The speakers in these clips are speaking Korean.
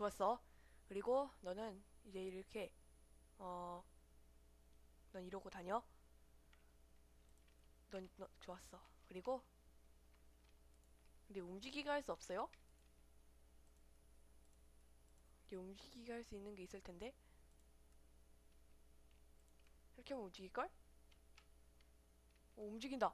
좋았어. 그리고 너는 이제 이렇게 어, 넌 이러고 다녀. 넌, 너, 좋았어. 그리고 근데 움직이게 할 수 없어요? 이게 움직이게 할 수 있는 게 있을 텐데. 이렇게 하면 움직일걸? 어, 움직인다. 야,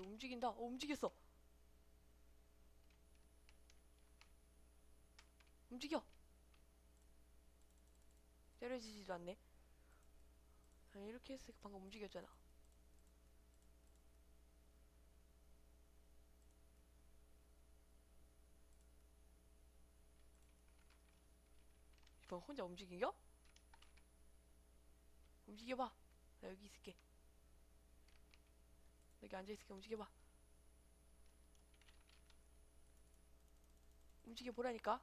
움직인다. 어, 움직였어. 움직여. 때려지지도 않네. 아니, 이렇게 했으니까 방금 움직였잖아. 이번 혼자 움직이겨? 움직여봐. 나 여기 있을게. 여기 앉아있을게. 움직여봐. 움직여 보라니까.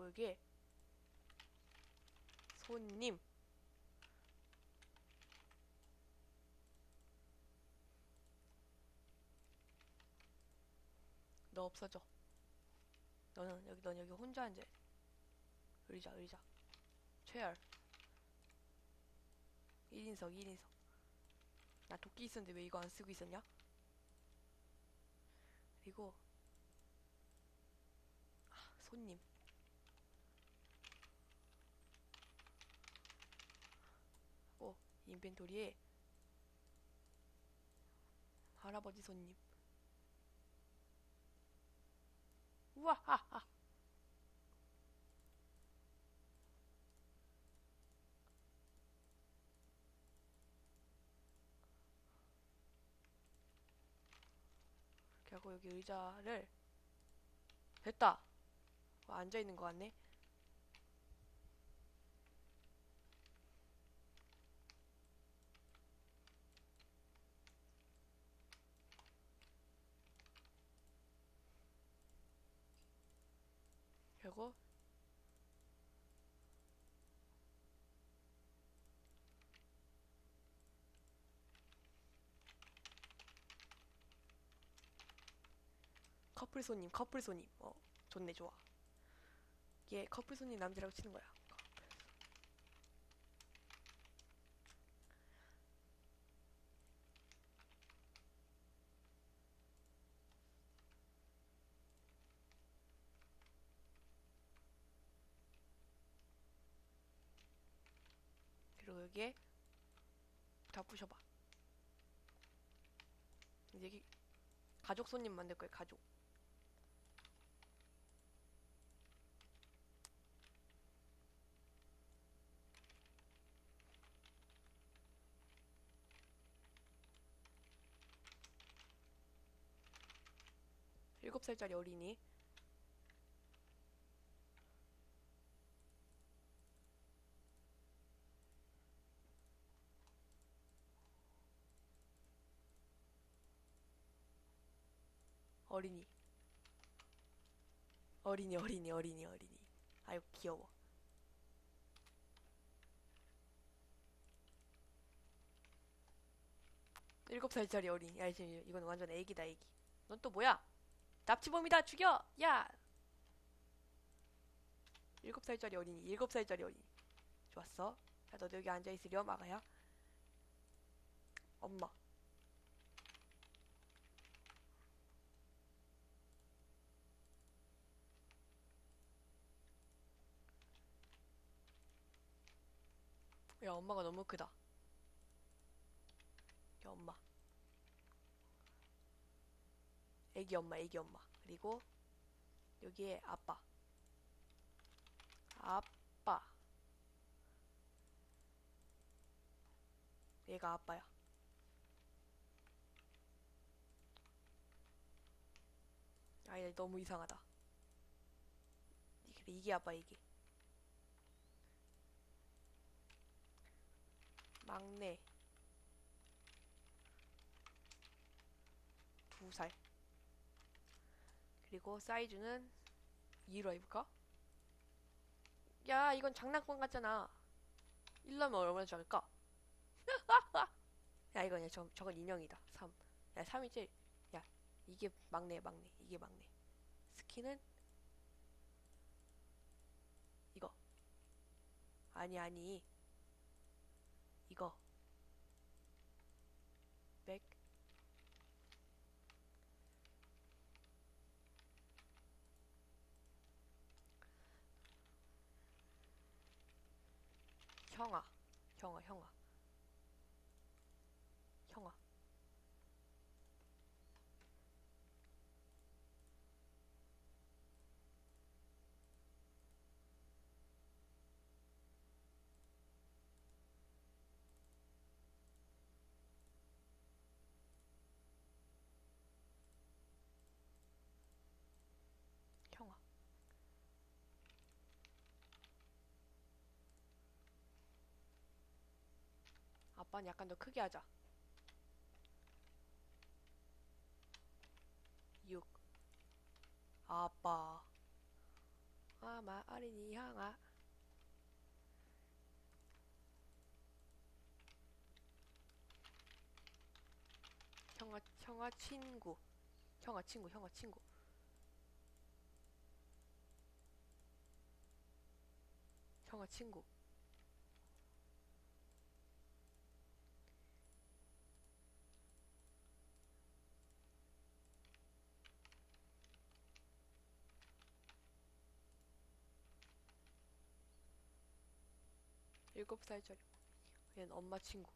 그리고 여기 손님. 너 없어져. 너는 여기 넌 여기 혼자 앉아. 의자 의자. 최열. 1인석 1인석. 나 도끼 있었는데 왜 이거 안 쓰고 있었냐? 그리고 아, 손님 하고 인벤토리에 할아버지 손님. 우와 하하. 이렇게 하고 여기 의자를 됐다. 어, 앉아있는 것 같네 그리고 커플 손님, 커플 손님. 어, 좋네, 좋아. 얘 커플 손님 남자라고 치는 거야. 그리고 여기에 다 부셔봐. 이제 여기 가족 손님 만들 거예요, 가족. 일곱 살짜리 어린이. 어린이. 어린이, 어린이, 어린이, 어린이. 아유, 귀여워. 일곱 살짜리 어린이. 아, 지금 이건 완전 애기다, 애기. 넌 또 뭐야? 납치범이다, 죽여! 야! 일곱 살짜리 어린이, 일곱 살짜리 어린이. 좋았어. 자, 너도 여기 앉아있으렴, 아가야. 엄마. 야 엄마가 너무 크다. 야 엄마. 애기 엄마 애기 엄마. 그리고 여기에 아빠. 아빠. 얘가 아빠야. 아이 너무 이상하다. 이게 아빠 이게. 막내 두 살. 그리고 사이즈는 2로 입을까? 야 이건 장난감 같잖아. 1라면 얼마나 작을까? 야 이건 야, 저, 저건 인형이다 3. 야 3이 제일 야 이게 막내 막내 이게 막내 스킨은 이거 아니 아니 이거. 백 형아 형아 형아 형아 아빠는 약간 더 크게 하자. 6 아빠. 아마 어린이 형아. 형아 형아 친구. 형아 친구 형아 친구. 형아 친구 일곱 살짜리 얘는 엄마 친구.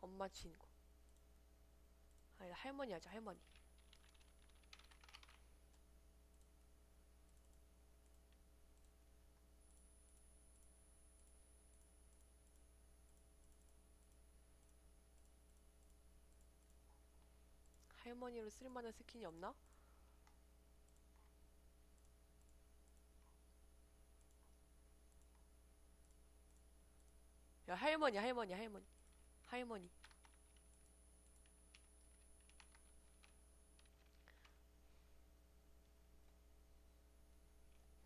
엄마 친구. 아니 할머니 하자 할머니. 할머니로 쓸만한 스킨이 없나? 야 할머니 할머니 할머니. 할머니.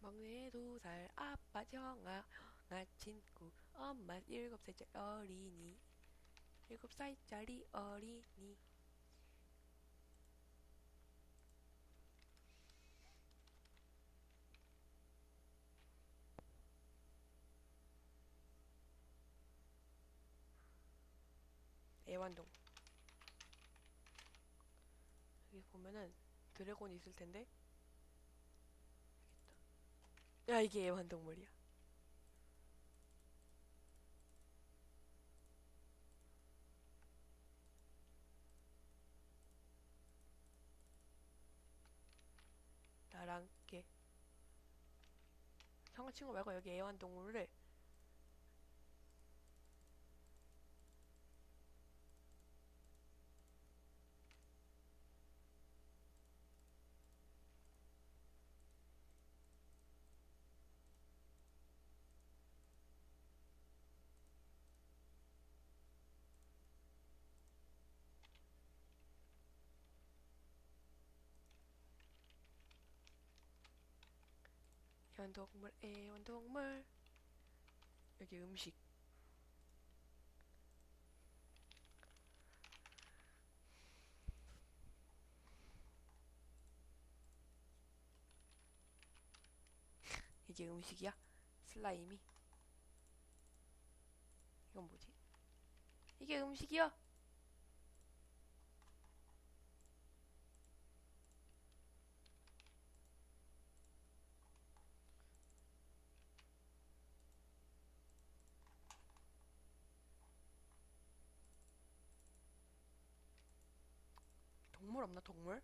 막내 두 살 아빠 정아 나 친구 엄마 일곱 살짜리 어린이. 일곱 살짜리 어린이 애완동. 여기 보면은 드래곤이 있을 텐데. 야 이게 애완동물이야. 나랑 걔 형아 친구 말고 여기 애완동물을 애완동물 애완동물 여기 음식 이게 음식이야? 슬라임이 이건 뭐지? 이게 음식이야? 동물 없나 동물?